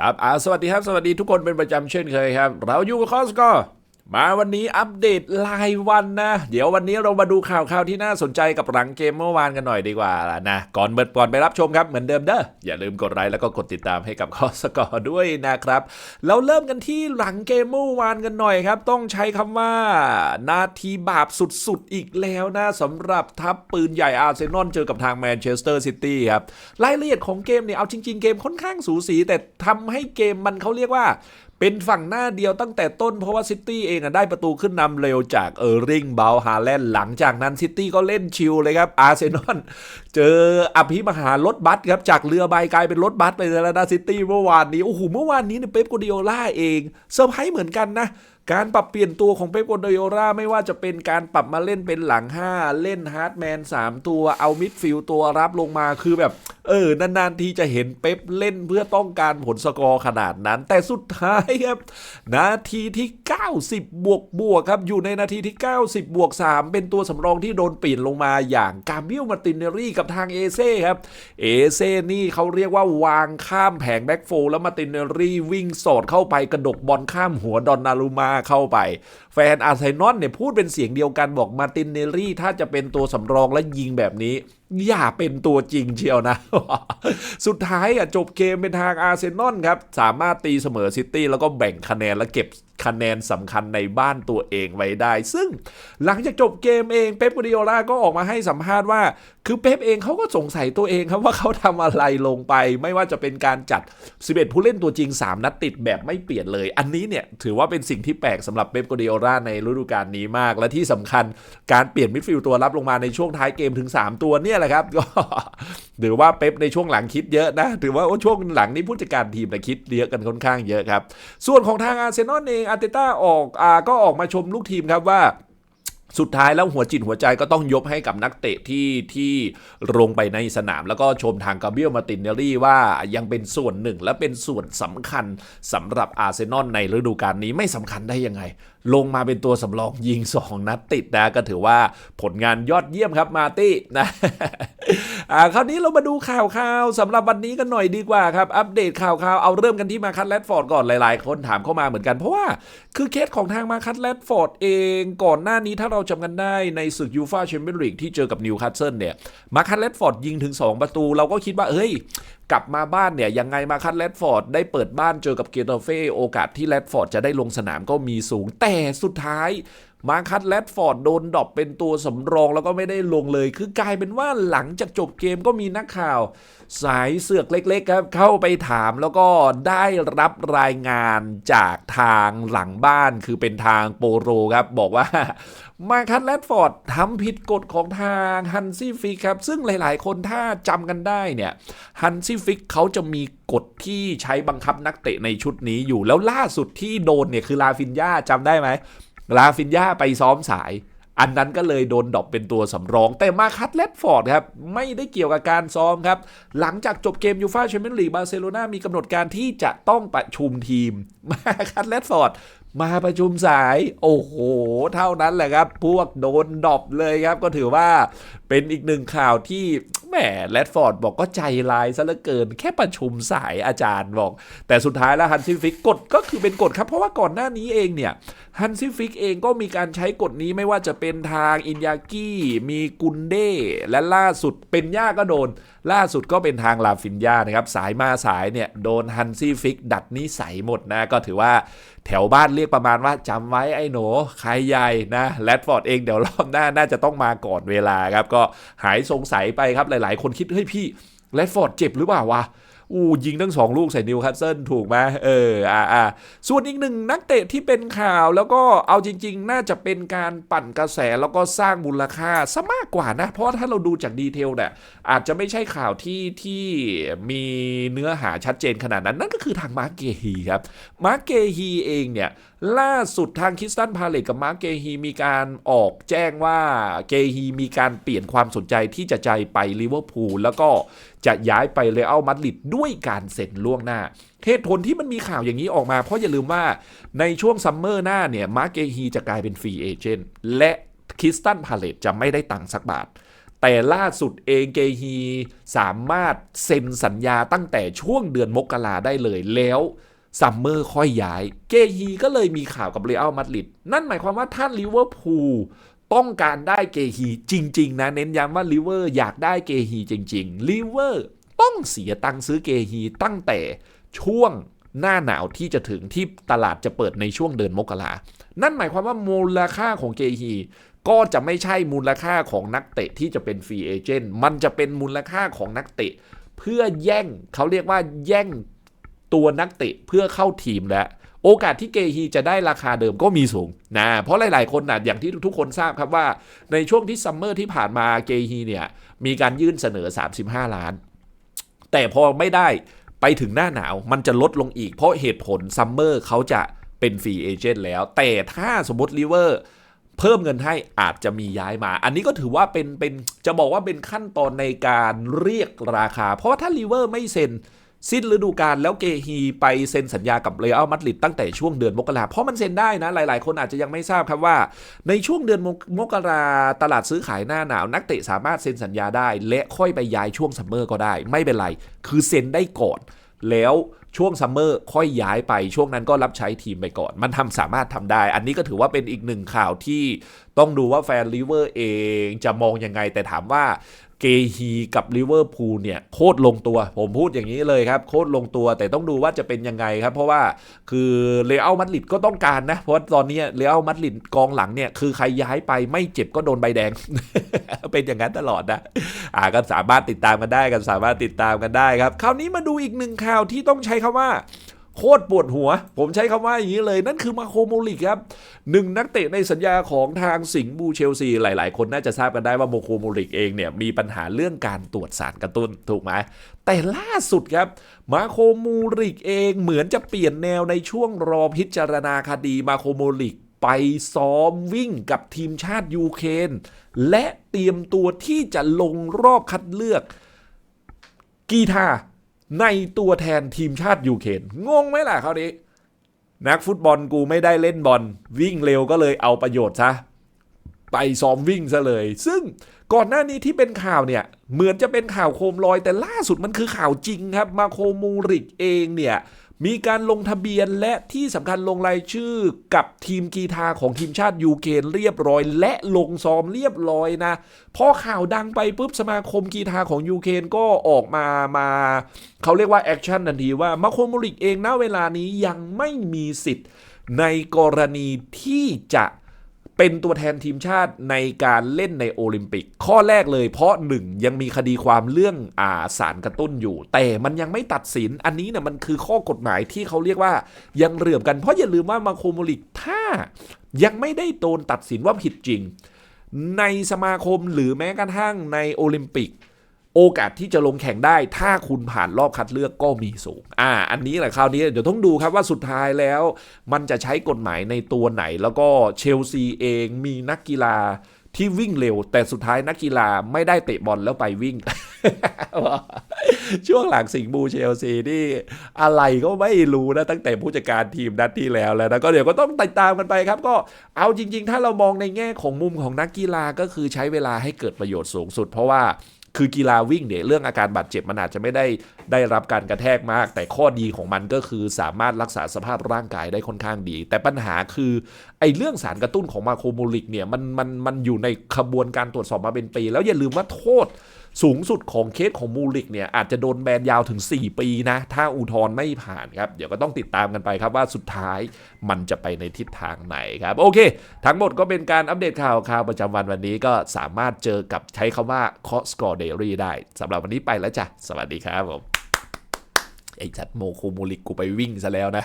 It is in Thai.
ครับอ่าสวัสดีครับ สวัสดีทุกคนเป็นประจำเช่นเคยครับ เราอยู่กับคอสก็ มาวันนี้อัปเดตรายวันนะ เดี๋ยววันนี้เรามาดูข่าวข่าวที่น่าสนใจกับหลังเกมเมื่อวานกันหน่อยดีกว่าล่ะนะ ก่อนเบิดก่อนไปรับชมครับเหมือนเดิมเด้ออย่าลืมกดไลค์แล้วก็กดติดตามให้กับคอสกอร์ด้วยนะครับ เราเริ่มกันที่หลังเกมเมื่อวานกันหน่อยครับ ต้องใช้คำว่านาทีบาปสุดๆอีกแล้วนะสำหรับทัพปืนใหญ่อาร์เซนอลเจอกับทางแมนเชสเตอร์ซิตี้ครับรายละเอียดของเกมเนี่ยเอาจริง ๆ เกมค่อนข้างสูสี แต่ทำให้เกมมันเขาเรียกว่า เป็นฝั่งหน้าเดียวตั้งแต่ต้นเพราะว่าซิตี้เองอะได้ประตูขึ้นนำเร็วจากเออร์ริงเบลฮาแลนด์หลังจากนั้นซิตี้ก็เล่นชิลเลยครับอาร์เซนอลเจออภิมหารถบัสครับจากเรือใบกลายเป็นรถบัสไปแล้วนะซิตี้เมื่อวานนี้โอ้โหเมื่อวานนี้เนี่ยเป๊ปโกดิโอล่าเองเซอร์ไพรส์เหมือนกันนะการปรับเปลี่ยนตัวของเป๊ปโกดิโอลาไม่ว่าจะเป็นการปรับมาเล่นเป็นหลัง 5 เล่นฮาร์ดแมน 3 ตัวเอามิดฟิลด์ตัวรับลงมาคือแบบ เออนานๆทีจะเห็นเป๊ปเล่นเพื่อต้องการผลสกอร์ขนาดนั้น แต่สุดท้ายครับ นาทีที่ 90 บวกบวกครับ อยู่ในนาทีที่ 90 บวก 3 เป็นตัวสำรองที่โดนเปลี่ยนลงมาอย่างกาเบียลมาตินเนรี่กับทางเอเซ่ครับ เอเซ่นี่เขาเรียกว่าวางข้ามแผงแบ็กโฟแล้วมาตินเนรี่วิ่งสอดเข้าไปกระดกบอลข้ามหัวดอนนารูมาเข้าไปแฟนอาร์เซนอลเนี่ยพูดเป็นเสียงเดียวกันบอกมาตินเนรี่ ถ้าจะเป็นตัวสำรองและยิงแบบนี้ อย่าเป็นตัวจริงเชียวนะ สุดท้ายอะจบเกมเป็นทางอาร์เซนอลครับ สามารถตีเสมอซิตี้แล้วก็แบ่งคะแนนและเก็บ คะแนนสำคัญในบ้านตัวเองไว้ได้ ซึ่งหลังจากจบเกมเองเป๊ปกูดิโอลาก็ออกมาให้สัมภาษณ์ว่า คือเป๊ปเองเขาก็สงสัยตัวเองครับว่าเขาทำอะไรลงไป ไม่ว่าจะเป็นการจัด 11 ผู้เล่นตัวจริง 3 นัดติดแบบไม่เปลี่ยนเลย อันนี้เนี่ยถือว่าเป็นสิ่งที่แปลกสำหรับเป๊ปกูดิโอลาในฤดูกาลนี้มาก และที่สำคัญการเปลี่ยนมิดฟิลด์ตัวรับลงมาในช่วงท้ายเกมถึง 3 ตัวเนี่ยแหละครับก็ถือว่าเป๊ปในช่วงหลังคิดเยอะนะถือว่าโอ้ช่วงหลังนี้ผู้จัดการทีมนะคิดเยอะกันค่อนข้างเยอะครับส่วนของทางอาร์เซนอลเองอาร์เตต้าออกอาก็ออกมาชมลูกทีมครับว่าสุดท้ายแล้วหัวจิตหัวใจก็ต้องยกให้กับนักเตะที่ที่ลงไปในสนาม แล้วก็ชมทางกาเบียลมาตินเนลลี่ว่ายังเป็นส่วนหนึ่งและเป็นส่วนสำคัญสำหรับอาร์เซนอลในฤดูกาลนี้ไม่สำคัญได้ยังไงลงมาเป็นตัวสำรองยิง 2 นัดติดนะก็ถือว่าผลงานยอดเยี่ยมครับมาตี้นะอ่าคราวนี้เรามาดูข่าวข่าวสำหรับวันนี้กันหน่อยดีกว่าครับ อัปเดตข่าวข่าวเอาเริ่มกันที่มาคัตแรดฟอร์ดก่อนหลาย ๆ คนถามเข้ามาเหมือนกันเพราะว่าคือเคสของทางมาคัตแรดฟอร์ดเองก่อนหน้านี้ถ้าเราจำกันได้ในศึกยูฟาแชมเปี้ยนลีกที่เจอกับนิวคาสเซิลเนี่ยมาคัตแรดฟอร์ดยิงถึง 2 ประตู เราก็คิดว่าเฮ้ย กลับมาบ้านเนี่ยยังไงมาคัดแรดฟอร์ดได้เปิดบ้านเจอกับเกตเฟ่โอกาสที่แรดฟอร์ดจะได้ลงสนามก็มีสูงแต่สุดท้าย มาคัตแรดฟอร์ดโดนดรอปเป็นตัวสำรองแล้วก็ไม่ได้ลงเลย คือกลายเป็นว่าหลังจากจบเกมก็มีนักข่าว สายเสือกเล็ก ๆ ครับ เข้าไปถามแล้วก็ได้รับรายงานจากทางหลังบ้านคือเป็นทางโปโรครับ บอกว่ามาคัตแรดฟอร์ดทำผิดกฎของทางฮันซี่ฟิกครับ ซึ่งหลายๆ คนถ้าจำกันได้เนี่ยฮันซี่ฟิกเขาจะมีกฎที่ใช้บังคับนักเตะในชุดนี้อยู่แล้วล่าสุดที่โดนเนี่ยคือลาฟินยาจำได้ไหม ลาฟินยาไปซ้อมสาย อันนั้นก็เลยโดนดรอปเป็นตัวสำรอง แต่มาคัตเลดฟอร์ดครับ ไม่ได้เกี่ยวกับการซ้อมครับ หลังจากจบเกมยูฟาแชมเปี้ยนลีกบาร์เซโลนามีกำหนดการที่จะต้องประชุมทีม มาคัตเลดฟอร์ดมาประชุมสาย โอ้โห เท่านั้นแหละครับ พวกโดนดรอปเลยครับ ก็ถือว่า เป็นอีกหนึ่งข่าวที่แหมแรดฟอร์ดบอกก็ใจลายซะเหลือเกิน แค่ประชุมสายอาจารย์บอก แต่สุดท้ายแล้วฮันซิฟิกกฎก็คือเป็นกฎครับ เพราะว่าก่อนหน้านี้เองเนี่ยฮันซิฟิกเองก็มีการใช้กฎนี้ไม่ว่าจะเป็นทางอินยากิมีกุนเดและล่าสุดเป็นย่าก็โดน ล่าสุดก็เป็นทางลาฟินยานะครับ สายมาสายเนี่ยโดนฮันซี่ฟิกดัดนิสัยหมดนะก็ถือว่าแถวบ้านเรียกประมาณว่าจำไว้ไอ้หนูใครใหญ่นะแรดฟอร์ดเองเดี๋ยวรอบหน้าน่าจะต้องมาก่อนเวลาครับก็หายสงสัยไปครับหลาย ๆ คนคิดเฮ้ยพี่แรดฟอร์ดเจ็บหรือเปล่าวะ อู้ยิงทั้งสองลูกใส่นิวคาสเซิลถูกไหมเอออ่าอ่าส่วนอีกหนึ่งนักเตะที่เป็นข่าวแล้วก็เอาจริง ๆ น่าจะเป็นการปั่นกระแสแล้วก็สร้างมูลค่าซะมากกว่านะ เพราะถ้าเราดูจากดีเทลเนี่ยอาจจะไม่ใช่ข่าวที่ที่มีเนื้อหาชัดเจนขนาดนั้น นั่นก็คือทางมาร์เกฮีครับมาร์เกฮีเองเนี่ยล่าสุดทางคิสตันพาเลตกับมาร์เกฮีมีการออกแจ้งว่าเกฮีมีการเปลี่ยนความสนใจที่จะใจไปลิเวอร์พูลแล้วก็จะย้ายไปเรอัลมาดริดด้วยวยการเซ็นล่วงหน้า เหตุผลที่มันมีข่าวอย่างนี้ออกมา เพราะอย่าลืมว่าในช่วงซัมเมอร์หน้าเนี่ยมาร์เกฮีจะกลายเป็นฟรีเอเจนต์และคิสตันพาเลตจะไม่ได้ตังค์สักบาท แต่ล่าสุดเองเกฮีสามารถเซ็นสัญญาตั้งแต่ช่วงเดือนมกราได้เลยแล้วซัมเมอร์ค่อยย้าย เกฮีก็เลยมีข่าวกับเรอัลมาดริดนั่นหมายความว่าท่านลิเวอร์พูลต้องการได้เกฮีจริง ๆ นะ เน้นย้ำว่าลิเวอร์อยากได้เกฮีจริง ๆ ลิเวอร์ ต้องเสียตังค์ซื้อเกฮีตั้งแต่ช่วงหน้าหนาวที่จะถึงที่ตลาดจะเปิดในช่วงเดือนมกรานั่นหมายความว่ามูลค่าของเกฮีก็จะไม่ใช่มูลค่าของนักเตะที่จะเป็นฟรีเอเจนต์มันจะเป็นมูลค่าของนักเตะ เพื่อแย่งเขาเรียกว่าแย่งตัวนักเตะเพื่อเข้าทีมแล้วโอกาสที่เกฮีจะได้ราคาเดิมก็มีสูงนะเพราะหลาย ๆ คนนะอย่างที่ทุกคนทราบครับว่าในช่วงที่ซัมเมอร์ที่ผ่านมาเกฮีเนี่ยมีการยื่นเสนอ 35 ล้าน แต่พอไม่ได้ไปถึงหน้าหนาวมันจะลดลงอีก เพราะเหตุผลซัมเมอร์เขาจะเป็นฟรีเอเจนต์แล้ว แต่ถ้าสมมติลิเวอร์เพิ่มเงินให้อาจจะมีย้ายมา อันนี้ก็ถือว่าเป็นเป็นจะบอกว่าเป็นขั้นตอนในการเรียกราคา เพราะว่าถ้าลิเวอร์ไม่เซ็น สิ้นฤดูกาลแล้วเกฮีไปเซ็นสัญญากับเรอัลมาดริดตั้งแต่ช่วงเดือนมกราเพราะมันเซ็นได้นะ หลายๆ คนอาจจะยังไม่ทราบครับว่า ในช่วงเดือนมกราตลาดซื้อขายหน้าหนาว นักเตะสามารถเซ็นสัญญาได้ และค่อยไปย้ายช่วงซัมเมอร์ก็ได้ ไม่เป็นไร คือเซ็นได้ก่อน แล้วช่วงซัมเมอร์ค่อยย้ายไปช่วงนั้นก็รับใช้ทีมไปก่อน มันทำสามารถทำได้ อันนี้ก็ถือว่าเป็นอีกหนึ่งข่าวที่ ต้องดูว่าแฟนลิเวอร์เองจะมองยังไง แต่ถามว่าเกฮีกับลิเวอร์พูลเนี่ยโคตรลงตัว ผมพูดอย่างนี้เลยครับโคตรลงตัวแต่ต้องดูว่าจะเป็นยังไงครับ เพราะว่าคือเรอัลมาดริดก็ต้องการนะ เพราะตอนนี้เรอัลมาดริดกองหลังเนี่ยคือใครย้ายไปไม่เจ็บก็โดนใบแดง เป็นอย่างนั้นตลอดนะอ่าก็สามารถติดตามกันได้กันสามารถติดตามกันได้ครับ คราวนี้มาดูอีกหนึ่งข่าวที่ต้องใช้คำว่า โคตรปวดหัว ผมใช้คำว่าอย่างนี้เลย นั่นคือมาโคโมลิกครับหนึ่งนักเตะในสัญญาของทางสิงห์บูเชลซี หลายๆ คนน่าจะทราบกันได้ว่าโมโคโมลิกเองเนี่ยมีปัญหาเรื่องการตรวจสารกระตุ้นถูกไหมแต่ล่าสุดครับมาโคโมลิกเองเหมือนจะเปลี่ยนแนวในช่วงรอพิจารณาคดีมาโคโมลิกไปซ้อมวิ่งกับทีมชาติยูเครนและเตรียมตัวที่จะลงรอบคัดเลือกกีทา ในตัวแทนทีมชาติยูเครนงงไหมล่ะคราวนี้ นักฟุตบอลกูไม่ได้เล่นบอลวิ่งเร็วก็เลยเอาประโยชน์ซะไปซ้อมวิ่งซะเลย ซึ่งก่อนหน้านี้ที่เป็นข่าวเนี่ย เหมือนจะเป็นข่าวโคมลอยแต่ล่าสุดมันคือข่าวจริงครับ มาโคมูริกเองเนี่ย มีการลงทะเบียนและที่สำคัญลงรายชื่อกับทีมกีฬาของทีมชาติยูเครนเรียบร้อย และลงซ้อมเรียบร้อยนะพอข่าวดังไปปุ๊บสมาคมกีฬาของยูเครนก็ออกมามาเขาเรียกว่าแอคชั่นทันทีว่ามาโคมูริกเองณเวลานี้ยังไม่มีสิทธิ์ในกรณีที่จะ เป็นตัวแทนทีมชาติในการเล่นในโอลิมปิก ข้อแรกเลยเพราะหนึ่งยังมีคดีความเรื่องอาสารกระตุ้นอยู่ แต่มันยังไม่ตัดสินอันนี้เนี่ยมันคือข้อกฎหมายที่เขาเรียกว่ายังเหลื่อมกันเพราะอย่าลืมว่ามาโคโมลิกถ้ายังไม่ได้โดนตัดสินว่าผิดจริง ในสมาคมหรือแม้กระทั่งในโอลิมปิก โอกาสที่จะลงแข่งได้ ถ้าคุณผ่านรอบคัดเลือกก็มีสูง อ่า อันนี้แหละคราวนี้เดี๋ยวต้องดูครับว่าสุดท้ายแล้ว มันจะใช้กฎหมายในตัวไหน แล้วก็เชลซีเองมีนักกีฬาที่วิ่งเร็ว แต่สุดท้ายนักกีฬาไม่ได้เตะบอลแล้วไปวิ่ง ช่วงหลังสิงห์บูเชลซีนี่อะไรก็ไม่รู้นะ ตั้งแต่ผู้จัดการทีมนัดที่แล้วแล้วนะก็เดี๋ยวก็ต้องติดตามกันไปครับ ก็เอาจริง ๆ ถ้าเรามองในแง่ของมุมของนักกีฬาก็คือใช้เวลาให้เกิดประโยชน์สูงสุด เพราะว่า คือกีฬาวิ่งเนี่ยเรื่องอาการบาดเจ็บมันอาจจะไม่ได้ได้รับการกระแทกมาก แต่ข้อดีของมันก็คือสามารถรักษาสภาพร่างกายได้ค่อนข้างดี แต่ปัญหาคือไอ้เรื่องสารกระตุ้นของมาโคโมลิกเนี่ยมันมันมันอยู่ในขบวนการตรวจสอบมาเป็นปี แล้วอย่าลืมว่าโทษ สูงสุดของเคสของมูลิกเนี่ยอาจจะโดนแบนยาวถึง 4 ปีนะ ถ้าอุทธรณ์ไม่ผ่านครับ เดี๋ยวก็ต้องติดตามกันไปครับว่าสุดท้ายมันจะไปในทิศทางไหนครับ โอเค ทั้งหมดก็เป็นการอัปเดตข่าวข่าวประจำวันวันนี้ก็สามารถเจอกับใช้คำว่า c o s c o r Daily ได้สำหรับวันนี้ไปแล้วจ้ะ สวัสดีครับผมไอ้จัดโมโคมูลิกกูไปวิ่งซะแล้วนะ